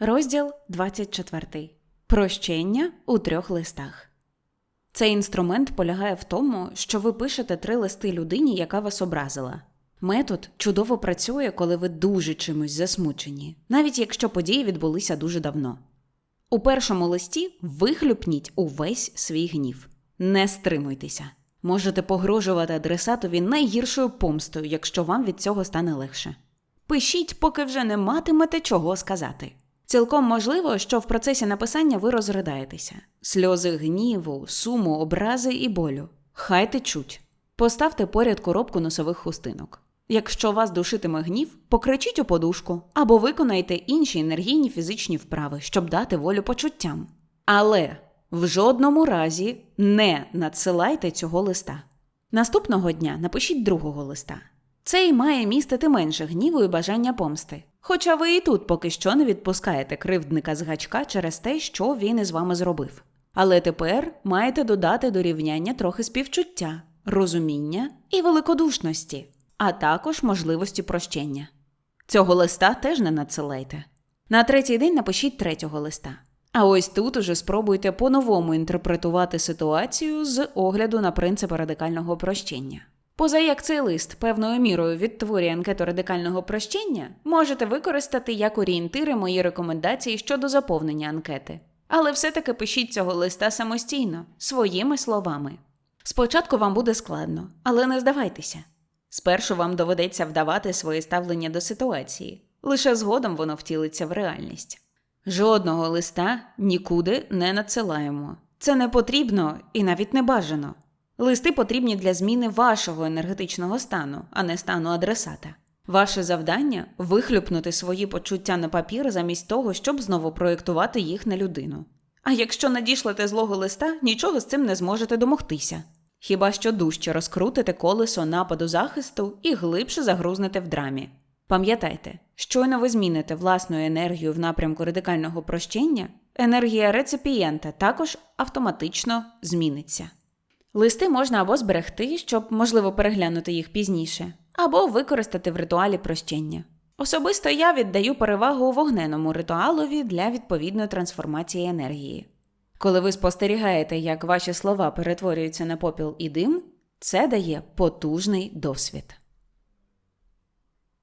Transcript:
Розділ 24. Прощення у трьох листах. Цей інструмент полягає в тому, що ви пишете три листи людині, яка вас образила. Метод чудово працює, коли ви дуже чимось засмучені, навіть якщо події відбулися дуже давно. У першому листі вихлюпніть увесь свій гнів. Не стримуйтеся. Можете погрожувати адресатові найгіршою помстою, якщо вам від цього стане легше. Пишіть, поки вже не матимете чого сказати. Цілком можливо, що в процесі написання ви розридаєтеся. Сльози гніву, суму, образи і болю. Хай течуть. Поставте поряд коробку носових хустинок. Якщо вас душитиме гнів, покричіть у подушку або виконайте інші енергійні фізичні вправи, щоб дати волю почуттям. Але в жодному разі не надсилайте цього листа. Наступного дня напишіть другого листа. Цей має містити менше гніву і бажання помсти. Хоча ви і тут поки що не відпускаєте кривдника з гачка через те, що він із вами зробив. Але тепер маєте додати до рівняння трохи співчуття, розуміння і великодушності, а також можливості прощення. Цього листа теж не надсилайте. На третій день напишіть третього листа. А ось тут уже спробуйте по-новому інтерпретувати ситуацію з огляду на принципи радикального прощення. Поза як цей лист певною мірою відтворює анкету радикального прощення, можете використати як орієнтири мої рекомендації щодо заповнення анкети. Але все-таки пишіть цього листа самостійно, своїми словами. Спочатку вам буде складно, але не здавайтеся. Спершу вам доведеться вдавати своє ставлення до ситуації, лише згодом воно втілиться в реальність. Жодного листа нікуди не надсилаємо. Це не потрібно і навіть не бажано. Листи потрібні для зміни вашого енергетичного стану, а не стану адресата. Ваше завдання вихлюпнути свої почуття на папір замість того, щоб знову проєктувати їх на людину. А якщо надішлете злого листа, нічого з цим не зможете домогтися. Хіба що дужче розкрутите колесо нападу захисту і глибше загрузнете в драмі. Пам'ятайте, щойно ви зміните власну енергію в напрямку радикального прощення, енергія реципієнта також автоматично зміниться. Листи можна або зберегти, щоб можливо переглянути їх пізніше, або використати в ритуалі прощення. Особисто я віддаю перевагу вогненому ритуалові для відповідної трансформації енергії. Коли ви спостерігаєте, як ваші слова перетворюються на попіл і дим, це дає потужний досвід.